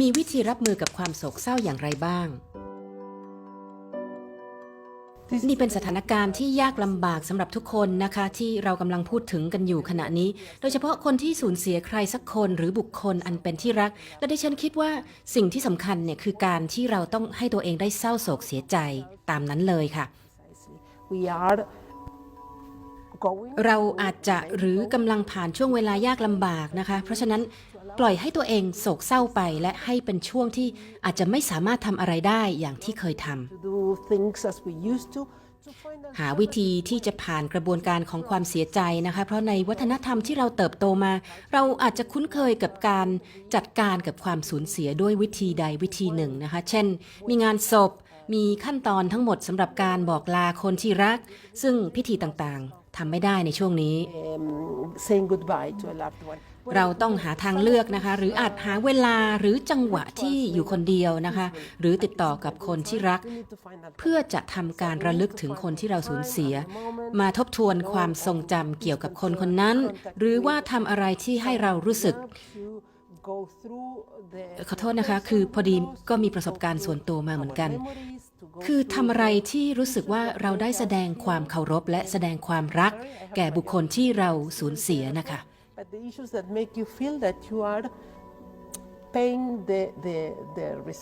มีวิธีรับมือกับความโศกเศร้าอย่างไรบ้าง นี่เป็นสถานการณ์ที่ยากลำบากสำหรับทุกคนนะคะ ที่เรากำลังพูดถึงกันอยู่ขณะนี้ โดยเฉพาะคนที่สูญเสียใครสักคนหรือบุคคลอันเป็นที่รัก และดิฉันคิดว่าสิ่งที่สำคัญเนี่ยคือการที่เราต้องให้ตัวเองได้เศร้าโศกเสียใจตามนั้นเลยค่ะ We are going เราอาจจะหรือกำลังผ่านช่วงเวลายากลำบากนะคะ เพราะฉะนั้น ปล่อยให้ตัวเองโศกเศร้าไปและให้เป็นช่วงที่อาจจะไม่สามารถทำอะไรได้อย่างที่เคยทำ to do things as we used to. to find a หาวิธีที่จะผ่านกระบวนการของความเสียใจนะคะ เพราะในวัฒนธรรมที่เราเติบโตมา เราอาจจะคุ้นเคยกับการจัดการกับความสูญเสียด้วยวิธีใดวิธีหนึ่งนะคะ เช่น มีงานศพ มีขั้นตอนทั้งหมดสำหรับการบอกลาคนที่รัก ซึ่งพิธีต่างๆทำไม่ได้ในช่วงนี้ um, saying goodbye to a loved one. เราต้องหาทางเลือกนะคะ หรืออาจหาเวลาหรือจังหวะที่อยู่คนเดียวนะคะ หรือติดต่อกับคนที่รัก We need to find that เพื่อจะทำการระลึกถึงคนที่เราสูญเสีย มาทบทวนความทรงจำเกี่ยวกับคนคนนั้น หรือว่าทำอะไรที่ให้เรารู้สึก helps you go through the ขอโทษนะคะ คือพอดีก็มีประสบการณ์ส่วนตัวมาเหมือนกัน memories to go คือทำอะไรที่รู้สึกว่าเราได้แสดงความเคารพและแสดงความรัก แก่บุคคลที่เราสูญเสียนะคะ but the issues that make you feel that you are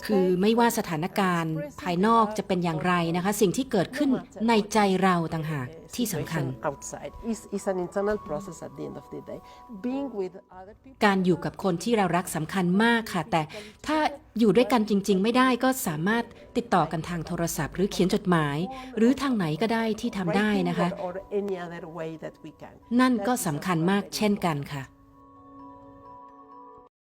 คือ respect ไม่ว่าสถานการณ์ภายนอกจะเป็นอย่างไรนะคะ สิ่งที่เกิดขึ้นในใจเราต่างหากที่สำคัญ situation outside is is an internal process at the end of the day being with other people การอยู่กับคนที่เรารักสำคัญมากค่ะ แต่ถ้าอยู่ด้วยกันจริง ๆ ไม่ได้ก็สามารถติดต่อกันทางโทรศัพท์ หรือเขียนจดหมาย หรือทางไหนก็ได้ที่ทำได้ writing นะคะ or, or any other way that we can นั่นก็สำคัญมากเช่นกันค่ะ